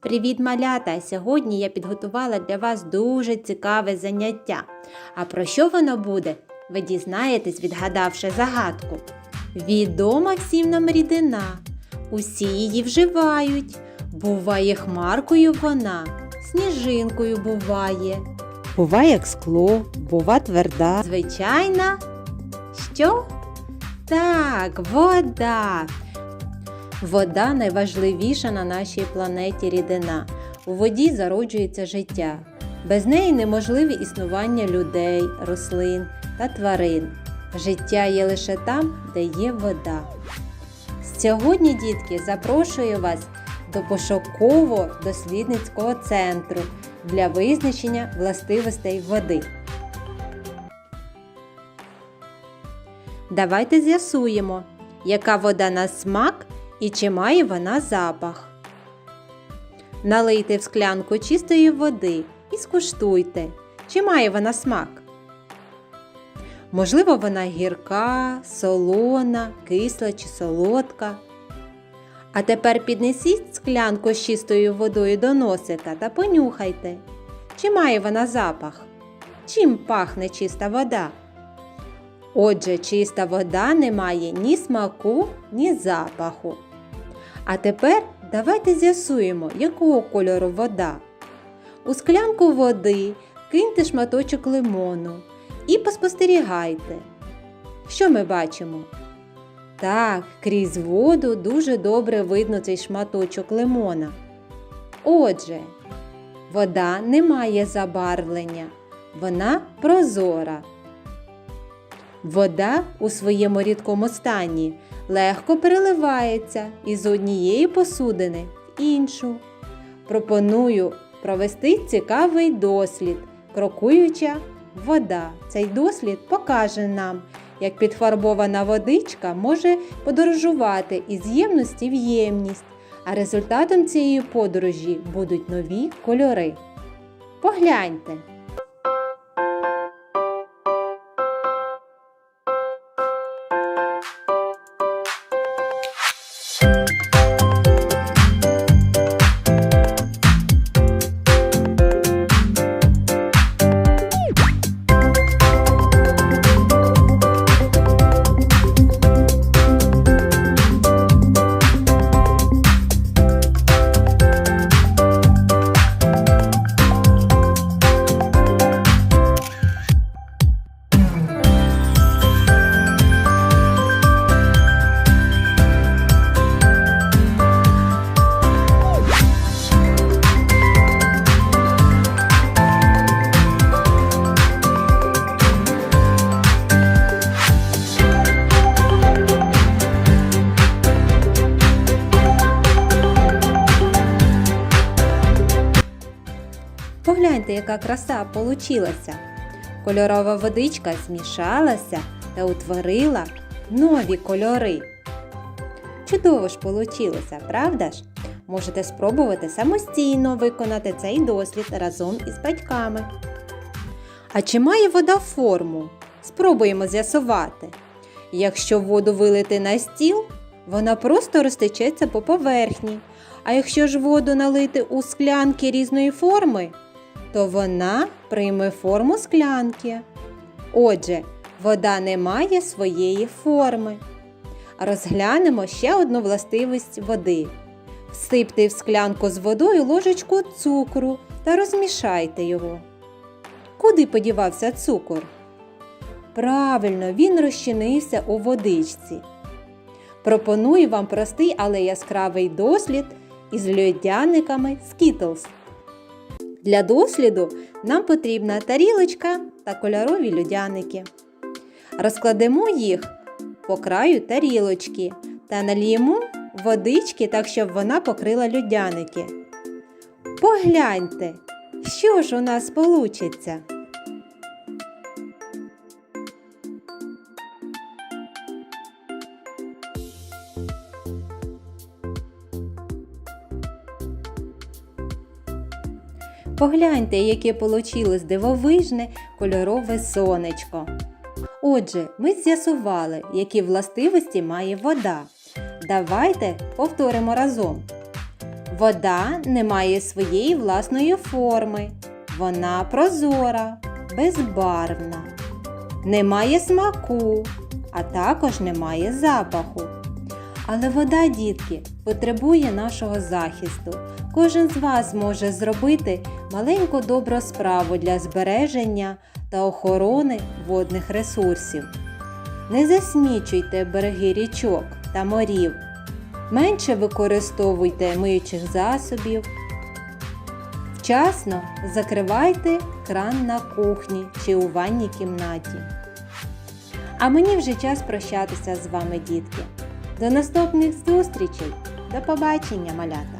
Привіт, малята! Сьогодні я підготувала для вас дуже цікаве заняття. А про що воно буде? Ви дізнаєтесь, відгадавши загадку. Відома всім нам рідина. Усі її вживають. Буває хмаркою вона, сніжинкою буває. Буває як скло, бува тверда. Звичайна. Що? Так, вода. Вода найважливіша на нашій планеті рідина. У воді зароджується життя. Без неї неможливе існування людей, рослин та тварин. Життя є лише там, де є вода. Сьогодні, дітки, запрошую вас до пошуково-дослідницького центру для визначення властивостей води. Давайте з'ясуємо, яка вода на смак і чи має вона запах. Налийте в склянку чистої води і скуштуйте, чи має вона смак. Можливо, вона гірка, солона, кисла чи солодка. А тепер піднесіть склянку з чистою водою до носика та понюхайте, чи має вона запах. Чим пахне чиста вода? Отже, чиста вода не має ні смаку, ні запаху. А тепер давайте з'ясуємо, якого кольору вода. У склянку води киньте шматочок лимону і поспостерігайте. Що ми бачимо? Так, крізь воду дуже добре видно цей шматочок лимона. Отже, вода не має забарвлення, вона прозора. Вода у своєму рідкому стані легко переливається із однієї посудини в іншу. Пропоную провести цікавий дослід, крокуюча вода. Цей дослід покаже нам, як підфарбована водичка може подорожувати із ємності в ємність, а результатом цієї подорожі будуть нові кольори. Погляньте! Погляньте, яка краса получилася. Кольорова водичка змішалася та утворила нові кольори. Чудово ж получилося, правда ж? Можете спробувати самостійно виконати цей дослід разом із батьками. А чи має вода форму? Спробуємо з'ясувати. Якщо воду вилити на стіл, вона просто розтечеться по поверхні. А якщо ж воду налити у склянки різної форми, то вона прийме форму склянки. Отже, вода не має своєї форми. Розглянемо ще одну властивість води. Всипте в склянку з водою ложечку цукру та розмішайте його. Куди подівався цукор? Правильно, він розчинився у водичці. Пропоную вам простий, але яскравий дослід із льодяниками Skittles. Для досліду нам потрібна тарілочка та кольорові людяники. Розкладемо їх по краю тарілочки та наліємо водички так, щоб вона покрила людяники. Погляньте, що ж у нас получиться. Погляньте, яке получилось дивовижне кольорове сонечко. Отже, ми з'ясували, які властивості має вода. Давайте повторимо разом. Вода не має своєї власної форми. Вона прозора, безбарвна, не має смаку, а також не має запаху. Але вода, дітки, потребує нашого захисту. Кожен з вас може зробити маленьку добру справу для збереження та охорони водних ресурсів. Не засмічуйте береги річок та морів. Менше використовуйте миючих засобів. Вчасно закривайте кран на кухні чи у ванній кімнаті. А мені вже час прощатися з вами, дітки. До наступних зустрічей. До побачення, малята!